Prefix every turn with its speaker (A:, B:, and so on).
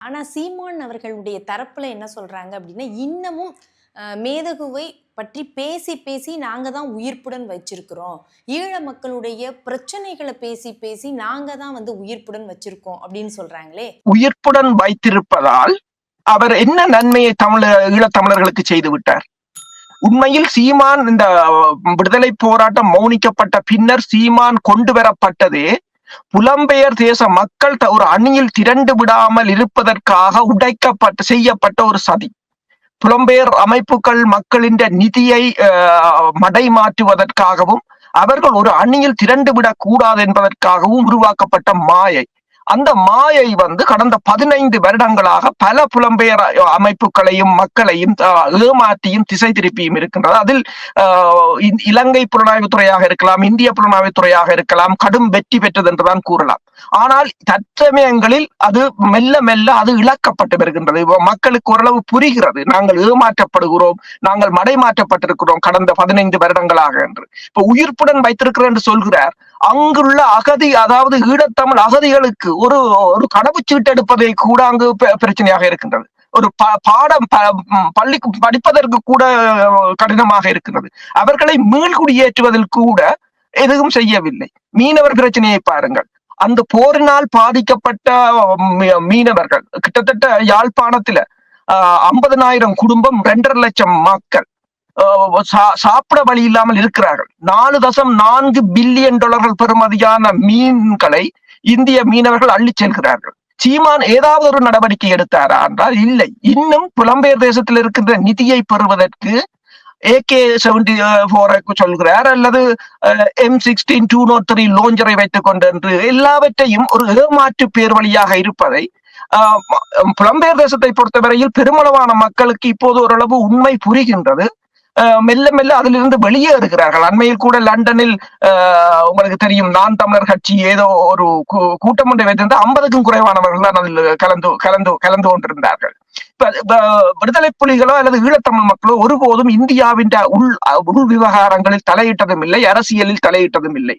A: ஆனா சீமான் அவர்களுடைய தரப்புல என்ன சொல்றாங்க அப்படின்னா இன்னமும் மேதகுவை பற்றி பேசி பேசி நாங்கள் தான் உயிர்ப்புடன் வச்சிருக்கிறோம். ஈழ மக்களுடைய பிரச்சனைகளை பேசி பேசி நாங்கள் தான் வந்து உயிர்ப்புடன் வச்சிருக்கோம் அப்படின்னு சொல்றாங்களே.
B: உயிர்ப்புடன் வைத்திருப்பதால் அவர் என்ன நன்மையை தமிழ ஈழத்தமிழர்களுக்கு செய்து விட்டார்? உண்மையில் சீமான் இந்த விடுதலை போராட்டம் மௌனிக்கப்பட்ட பின்னர் சீமான் கொண்டு வரப்பட்டதே புலம்பெயர் தேச மக்கள் ஒரு அணியில் திரண்டு விடாமல் இருப்பதற்காக உடைக்கப்பட்ட செய்யப்பட்ட ஒரு சதி. புலம்பெயர் அமைப்புகள் மக்களின் நிதியை அஹ், மடை மாற்றுவதற்காகவும் அவர்கள் ஒரு அணியில் திரண்டு விடக்கூடாது என்பதற்காகவும் உருவாக்கப்பட்ட மாயை. அந்த மாயை வந்து கடந்த பதினைந்து வருடங்களாக பல புலம்பெயர் அமைப்புகளையும் மக்களையும் ஏமாற்றியும் திசை திருப்பியும் இருக்கின்றது. அதில் இலங்கை புலனாய்வுத்துறையாக இருக்கலாம் இந்திய புலனாய்வுத்துறையாக இருக்கலாம் கடும் வெற்றி பெற்றது என்றுதான் கூறலாம். ஆனால் தற்சமயங்களில் அது மெல்ல மெல்ல அது இழக்கப்பட்டு வருகின்றது. மக்களுக்கு ஓரளவு புரிகிறது. நாங்கள் ஏமாற்றப்படுகிறோம் நாங்கள் மடைமாற்றப்பட்டிருக்கிறோம் கடந்த பதினைந்து வருடங்களாக என்று. இப்ப உயிர்ப்புடன் வைத்திருக்கிறேன் என்று சொல்கிறார். அங்குள்ள அகதி அதாவது ஈழத்தமிழ் அகதிகளுக்கு ஒரு ஒரு கடவுச்சீட்டு எடுப்பதை கூட அங்கு பிரச்சனையாக இருக்கின்றது. ஒரு ப- பாடம் ப- படிப்பதற்கு கூட கடினமாக இருக்கிறது அவர்களை மீள்குடியேற்றுவதில் கூட எதுவும் செய்யவில்லை. மீனவர் பிரச்சனையை பாருங்கள். அந்த போரினால் பாதிக்கப்பட்ட மீ- மீனவர்கள் கிட்டத்தட்ட யாழ்ப்பாணத்துல ஐம்பதனாயிரம் குடும்பம் ரெண்டரை லட்சம் மக்கள் ஆஹ் சா- சாப்பிட வழி இல்லாமல் இருக்கிறார்கள். நாலு தசம் நான்கு பில்லியன் டாலர்கள் பெறுமதியான மீன்களை இந்திய மீனவர்கள் அள்ளிச் செல்கிறார்கள். சீமான் ஏதாவது ஒரு நடவடிக்கை எடுத்தாரா என்றால் இல்லை. இன்னும் புலம்பெயர் தேசத்தில் இருக்கின்ற நிதியை பெறுவதற்கு ஏகே செவன்டி போருக்கு சொல்கிறார் அல்லது M sixteen two nought three லோஞ்சரை வைத்துக் கொண்டு என்று எல்லாவற்றையும் ஒரு ஏமாற்று பேர் வழியாக இருப்பதை ஆஹ் புலம்பெயர் தேசத்தை பொறுத்தவரையில் பெருமளவான மக்களுக்கு இப்போது ஓரளவு உண்மை புரிகின்றது. மெல்ல மெல்ல அதிலிருந்து வெளியே இருக்கிறார்கள் அண்மையில் கூட லண்டனில் ஆஹ் உங்களுக்கு தெரியும் நான் தமிழர் கட்சி ஏதோ ஒரு கூ- கூட்டம் ஒன்றை வைத்திருந்த ஐம்பதுக்கும் குறைவானவர்கள் தான் அதில் கலந்து கலந்து கலந்து கொண்டிருந்தார்கள். இப்ப விடுதலை புலிகளோ அல்லது ஈழத்தமிழ் மக்களோ ஒருபோதும் இந்தியாவின் உள் உள் விவகாரங்களில் தலையிட்டதும் இல்லை அரசியலில் தலையிட்டதும் இல்லை.